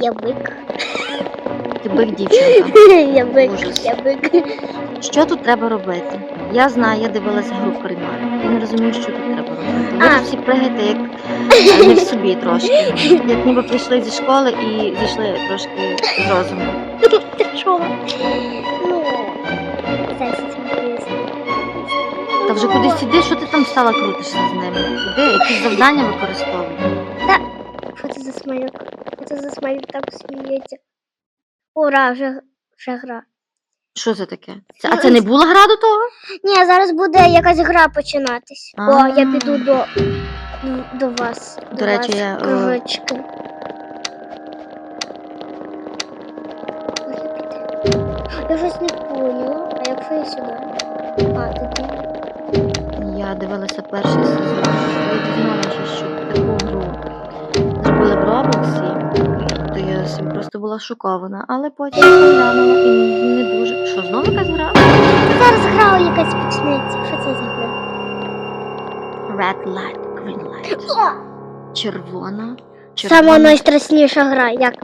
Я бик. Ти бик дівчинка. Я бик, Ужас. я бик. Що тут треба робити? Я знаю, я дивилася гру Кальмар. Я не розумію, що тут треба робити. Ви А. тут всі пригаєте, як не в собі трошки. Як ніби прийшли зі школи і зійшли трошки з розуму. Ти що? Ну, зараз. Та вже кудись іди, що ти там стала крутишся з ними? Іди, якісь завдання використовуй. Що це за смайлик? Це за смайлик так сміється? Ура, вже, вже гра. Що це таке? Це, а це не була гра до того? Ні, зараз буде якась гра починатись. О, я піду до, до вас. До речі, вас, я, е, кружочки. Я щось не поняла. А якщо я сюди? А, тоді. Я дивилася перший сезон. Я дізналася, що таку я собі просто була шокована, але потім поглянула і не дуже. Що, знову якась гра? Зараз гра якась почнеться. Що це за гра? Red light, green light. О! Червона. Сама найстрашніша гра. Як?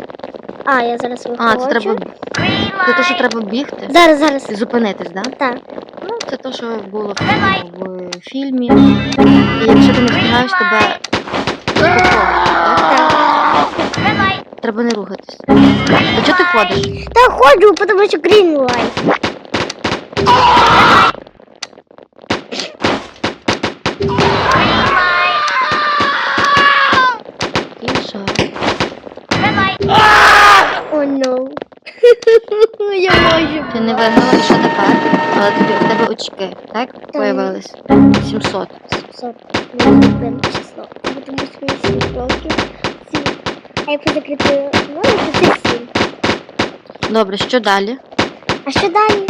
А, я зараз виходжу. А, це треба. Це те, що треба бігти Зараз, зараз. і зупинитись, так? Да? Так. Ну, це те, що було в, в фільмі. І якщо ти не встигаєш, тебе покоцають, так? Треба не рухатись. А чого ти ходиш? Та ходжу, тому що light. Тише. О, no. я можу. Ти не виграла, і що тепер? Але тобі в тебе очки, так? Появились. 700. 700. Не любим число. Тому що мені 7 років. А я позакріпила, ну, це 7. Добре, що далі? А що далі?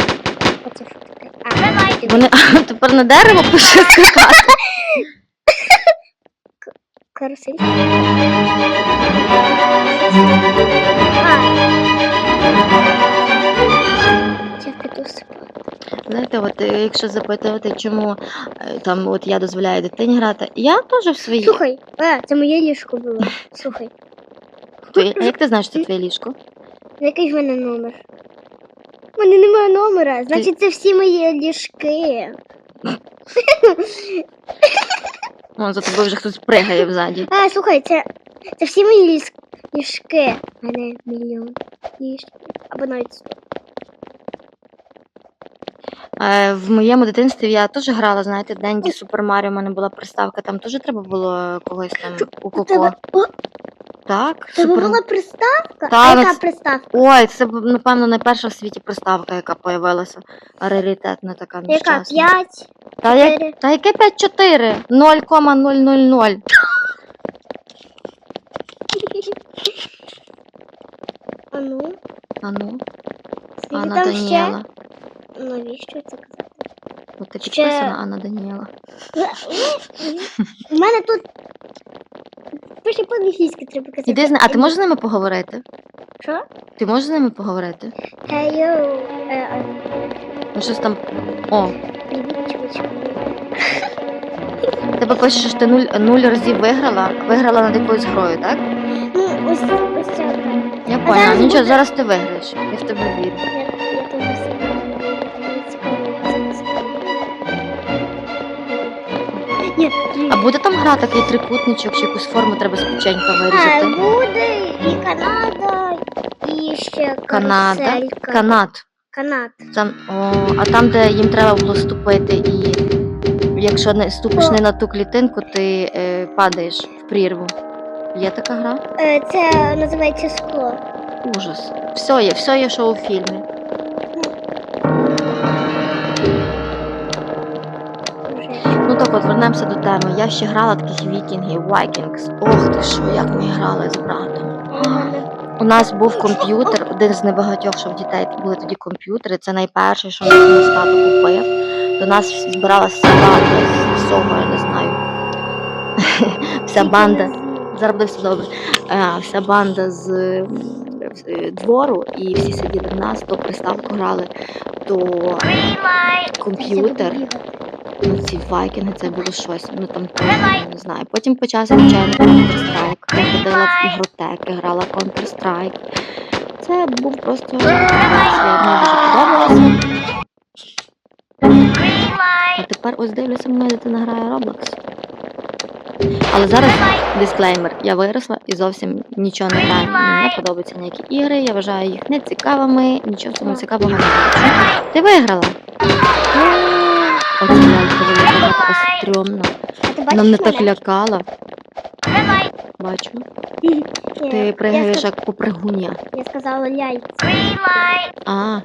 Оце що таке? А, Вони тепер на дерево пішли скакати. карусель. Я піду спати. Знаєте, от е, якщо запитувати, чому е, там от я дозволяю дитині грати, я теж в своїй. Слухай, е, це моє ліжко було. Слухай, Твоє- А як ти знаєш, що це твоє ліжко? який в мене номер? У мене немає номера, значить це всі мої ліжки. Вон за тобою вже хтось пригає взаді. А, слухай, це, це всі мої ліс, ліжки. У мене мільйон ліжків. Або навіть сто. Е, в моєму дитинстві я теж грала, знаєте, Денді Супер Маріо, у мене була приставка, там теж треба було когось там у У коко. тебе, о, Так, тебе супер. була приставка? Та, а ну яка це- приставка? Ой, це напевно найперша в світі приставка, яка появилася. Раритетна така Яка? нещасна. 5? Та, я, та яке 5-4? 0,000. А ну, А ну, Анна там Даніела. ще? Навіщо це казати? От ти Ще- підписана Анна Даніела. У мене тут пише по-англійськи треба казати. Іди з ни- А ти можеш з ними поговорити? Що? Ти можеш з ними поговорити? Hey, yo. Е, а, Ну щось там. О, привіт, чувачку. тебе пише, що ти нуль, нуль разів виграла, виграла над якоюсь грою, так? Ну, ось, ось так. Я зараз поняла. Нічого, буде- зараз ти виграєш. Я в тебе вірю. Я, А буде там гра такий трикутничок, чи якусь форму треба з печенька А, вирізати? буде і Канада, і ще Канада. каруселька. Канат. Канад. Там, о, а там, де їм треба було ступити, і якщо не ступиш не на ту клітинку, ти е, падаєш в прірву. Є така гра? Е, Це називається скло. Ужас. Все є, все є, що у фільмі. Вже. Ну так от, вернемося до теми. Я ще грала таких вікінгів, Vikings. Ох ти що, як ми грали з братом. У нас був комп'ютер, один з небагатьох, що в дітей були тоді комп'ютери. Це найперший, що мій тато купив. До нас збиралася банда з всього, я не знаю. Вся банда. Зараз буде все добре. Вся банда з е, двору, і всі сиділи в нас, то приставку грали, то комп'ютер. Ну, ці вайкінги це було щось. Ну там я не знаю. Потім почався звичайно Counter-Strike. Я ходила в ігротеки, грала Counter-Strike. Це був просто мені дуже подобалося. А тепер ось дивлюся, моя дитина грає Roblox. Але зараз дисклеймер. Я виросла і зовсім нічого не граю. Мені не подобаються ніякі ігри, я вважаю їх нецікавими, нічого цьому цікавого не бачу. Ти виграла? Оце лялька велика така стрьомна. Вона мене так лякала. Бачу. Ти пригаєш як попригуня. Я сказала яйця. А,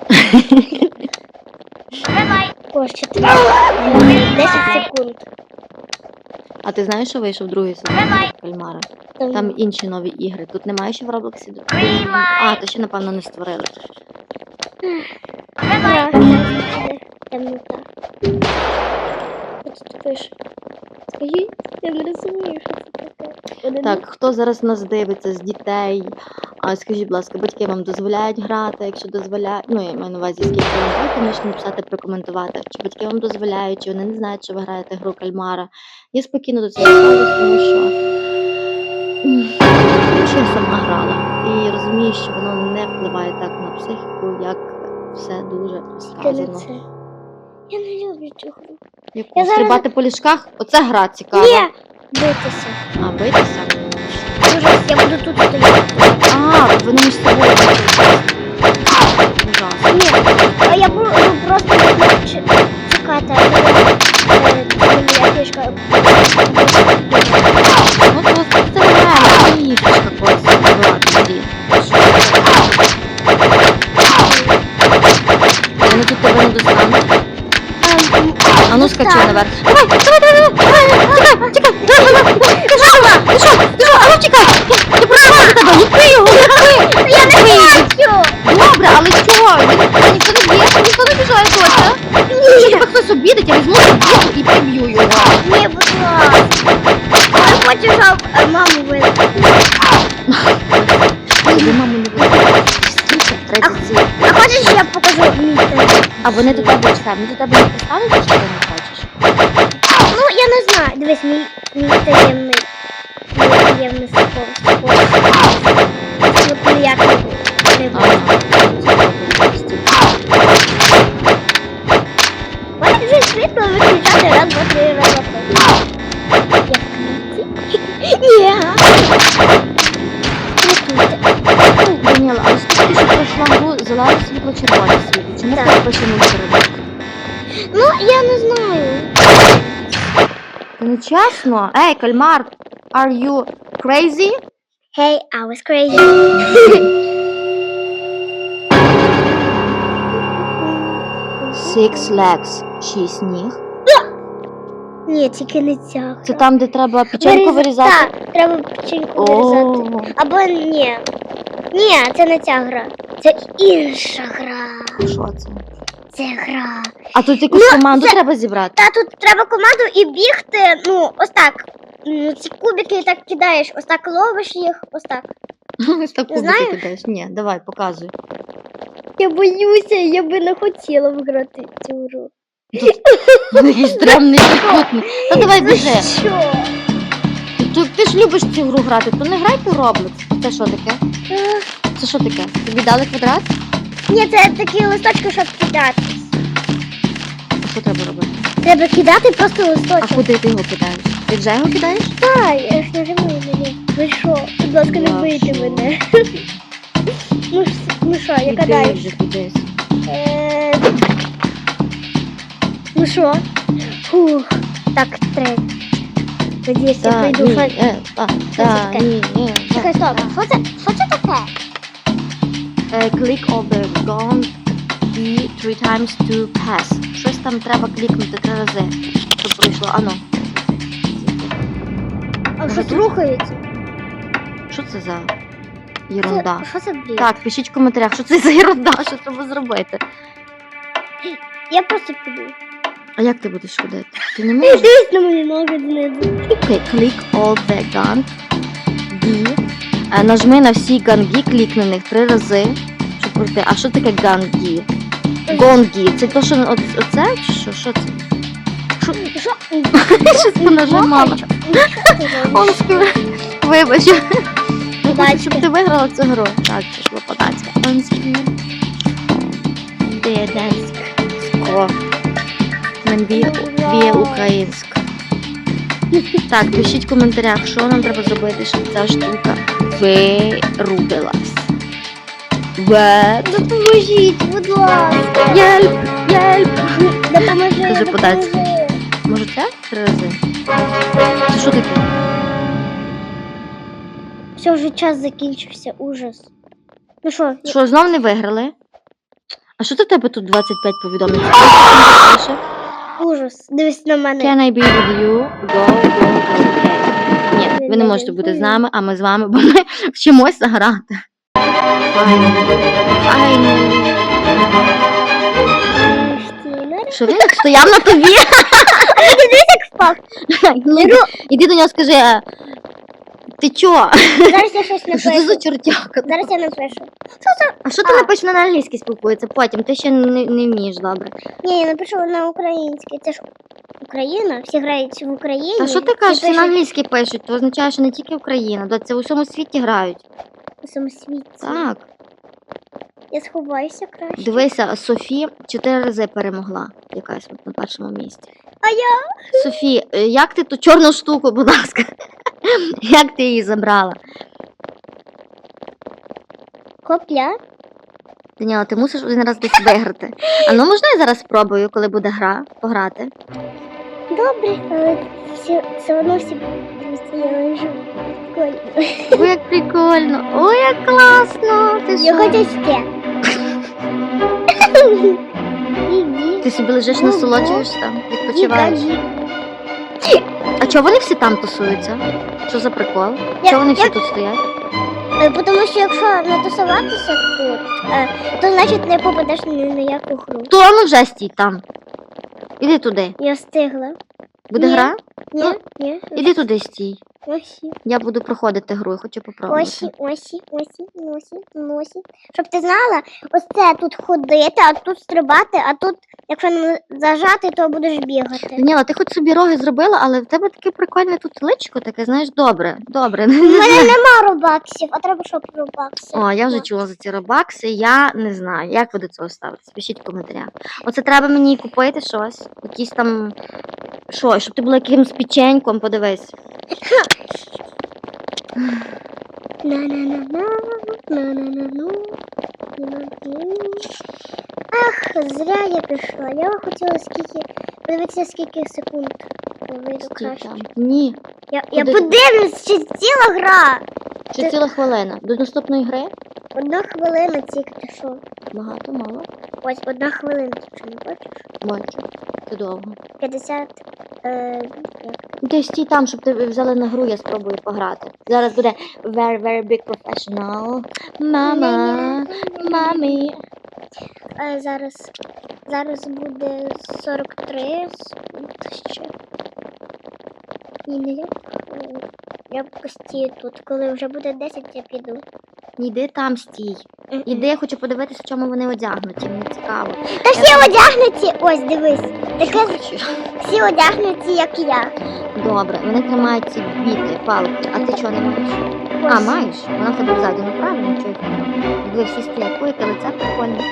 О, ще три. 10 секунд. а ти знаєш, що вийшов другий сезон кальмара? Там, Там інші нові ігри. Тут немає ще в Роблоксі. А, то ще, напевно, не створили. Гра, темнота. Що пише? Скажіть, я не розумію, що це таке. Один- Так, хто зараз нас дивиться з дітей? А скажіть, будь ласка, батьки вам дозволяють грати, якщо дозволяють, ну я маю на увазі, скільки вам років, можете написати, прокоментувати, чи батьки вам дозволяють, чи вони не знають, що ви граєте гру кальмара. Я спокійно до цього ставлюсь, тому що що я сама грала. І розумію, що воно не впливає так на психіку, як все дуже розказано. Я не люблю цю гру. Яку Я зараз- стрибати по ліжках? Оце гра цікава. Ні! Битися. А битися? Ужас, я буду тут стояти. А, вони між собою. Ужасно. Ні, а я буду ну, просто чекати, е. Ну, просто це реально не їхішка просто вбивати тоді. Вони тут тебе не достануть. Ем, А ну скачи Так. наверх. Давай, давай, давай, давай, чекай, чекай, давай, давай, ти що, ти що, ти що, а ну чекай, я просила за тебе, лупи його, лупи, Я не лупи. хочу! Добре, але чого? Він тебе ніхто не б'є, ніхто не біжає точно. Якщо тебе хтось обідить, я візьму собаку і приб'ю його. Ні, будь ласка. Я хочу, щоб е, маму вилити. Тобі маму не. Скільки? 37. А хочеш, я покажу мій телефон? А вони до тебе вони до тебе не поставити, що ти не хочеш? Ну, я не знаю. Дивись, мій, мій таємний. Мій таємний спосіб. От ніяк чесно. Ей, кальмар, are you crazy? Hey, I was crazy. Six legs, шість ніг. Ні, тільки не ця. Це там, де треба печеньку вирізати? Так, треба печеньку вирізати. Або ні. Ні, це не ця гра. Це інша гра. що це? Це гра. А тут якусь Ну, команду це- треба зібрати. Та тут треба команду і бігти. Ну, ось так. Ну, ці кубики так кидаєш, ось так ловиш їх, ось так. Ось так кубики Знаєш? кидаєш. Ні, давай, показуй. Я боюся, я би не хотіла виграти цю гру. Який стрімний трикутник. Та давай біжи. Що? Ти, ти ж любиш цю гру грати, то не грай по Roblox. Це що таке? Е, Це що таке? Тобі дали квадрат? Ні, це такі листочки, щоб кидати. А що треба робити? Треба кидати просто А куди ти його кидаєш? Ти вже його кидаєш? Так, я ж нажимаю мені. Ви що? Будь ласка, не Я бийте що? мене. Ну, ж- ну що, я Іди кидаю. вже кудись. Е, Ну що? Фух. Так, третій. Надіюсь, я Та, прийду. ні, е, та, ні, ні. Чекай, стоп. Що це? Що це таке? Click of the gun key three times to pass. Щось там треба клікнути три рази, щоб пройшло. Ану. А що тут? рухається? Що це за єрунда? Це- Що це бред? Так, пишіть в коментарях, що це за єрунда, що треба зробити. Я просто піду. А як ти будеш ходити? Ти не можеш? дивись на мої ноги знизу. Окей, click all the gun D. Е, Нажми на всі ганги, клікни на них три рази, щоб пройти. А що таке ганги? Гонгі. Це то, що оце? Чи що? Що це? Що? Що? Щось понажимала. Онскю. Вибач. Щоб ти виграла цю гру. Так, пішло по-датськи. Онскю. Деденськ. Ско. Men vi, vi українська. Так, пишіть в коментарях, що нам треба зробити, щоб ця штука вирубилась. Ве. Допоможіть, будь ласка. Єльп! Єльп! Допоможи. Дуже по-датськи. Може це? Три рази. Це що таке? Все, вже час закінчився, ужас. Ну що, Що, знов не виграли? А що це тебе тут 25 повідомлень? Це ужас. Дивись на мене. Can I be with you? Go, go, go. Ні, ви не можете бути з нами, а ми з вами, бо ми вчимося грати. Файно. Файно. Що він так стояв на тобі? Впав. Іди до нього скажи, а, ти чо? Зараз я щось Що це за напишу. чортяка? Зараз я напишу. А що ти А. напишеш на англійській спілкується потім? Ти ще не, не вмієш добре. Ні, я напишу на українській. Це ж Україна, всі грають в Україні. А що ти кажеш, всі на англійській пишуть, то означає, що не тільки Україна, да, це в усьому світі грають. у всьому світі. Так. Я сховаюся краще. Дивися, Софі чотири рази перемогла якась от на першому місці. А я? Софі, е, як ти ту чорну штуку, будь ласка? Як ти її забрала? Хопля. Даніела, ти мусиш один раз десь виграти. А ну можна я зараз спробую, коли буде гра, пограти? Добре, але всі, все одно всі дивіться, я лежу. Прикольно. Ой, як прикольно! Ой, як класно! Ти Я що? хочу ще. Іди. Ти собі лежиш, насолоджуєшся там, відпочиваєш. Іди. А чого вони всі там тусуються? Що за прикол? Я- Чого вони всі я- тут стоять? Е, Тому що якщо не тусуватися тут, е, то значить не попадеш ні на яку гру. То ну вже стій там. Іди туди. Я встигла. Буде Ні. гра? Ні, Ну, ні. Іди туди стій. Осі, Я буду проходити гру, я хочу попробувати. осі, осі, осі, носі, носі. Щоб ти знала, ось це тут ходити, а тут стрибати, а тут, якщо не зажати, то будеш бігати. Даніела, ти хоч собі роги зробила, але в тебе таке прикольне тут личко, таке, знаєш, добре, добре. У мене нема робаксів, а треба, щоб робакси. О, я вже чула за ці робакси, я не знаю, як ви до цього ставитесь. Пишіть в коментарях. Оце треба мені купити щось, якісь там. Що, щоб ти була якимсь печеньком, подивись. На-на-на-на. Ах, зря я пішла. Я хотіла скільки. Подивитися, скільки секунд. Вийду краще. Ні, Я, я Куди? подивлюсь, чи ціла гра. Ти- ціла хвилина. До наступної гри Одна хвилина тільки ти що? багато, мало. Ось одна хвилина, чи не бачиш? Бачу. Це довго. 50. Е, як? Ти стій там, щоб ти взяли на гру, я спробую пограти. Зараз буде very, very big professional. Мама, мамі. Е, зараз. Зараз буде 43 секунд ще. Ні, не я. Я постію тут. Коли вже буде 10, я піду. Іди там стій. Іди, я хочу подивитися, в чому вони одягнуті. Мені цікаво. Та всі одягнуті, ось дивись. Таке всі одягнуті, як я. Добре, вони тримають ці біти, палки, а ти чого не маєш? А, маєш? Вона в тебе ззаді, ну правильно, чого? Ви всі стоять, ой, яке лице прикольне.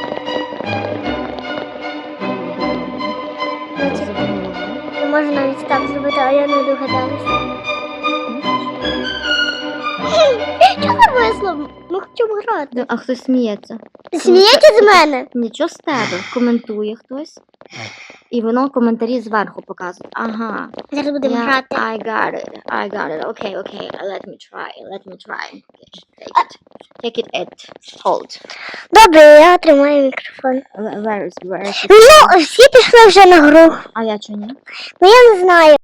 Можна навіть так зробити, а я не догадалася. Чого? Ми хочемо грати. А хтось сміється. Смієте з мене? Нічого з тебе. Коментує хтось. І воно коментарі зверху показує. Ага. Зараз будемо Yeah, грати. I got it. I got it. Okay, okay. Let me try. Let me try. Take it. Take it. It. Hold. Добре, я тримаю мікрофон. Where is where is it? Ну, всі пішли вже на гру. А я чого ні? Ну я не знаю.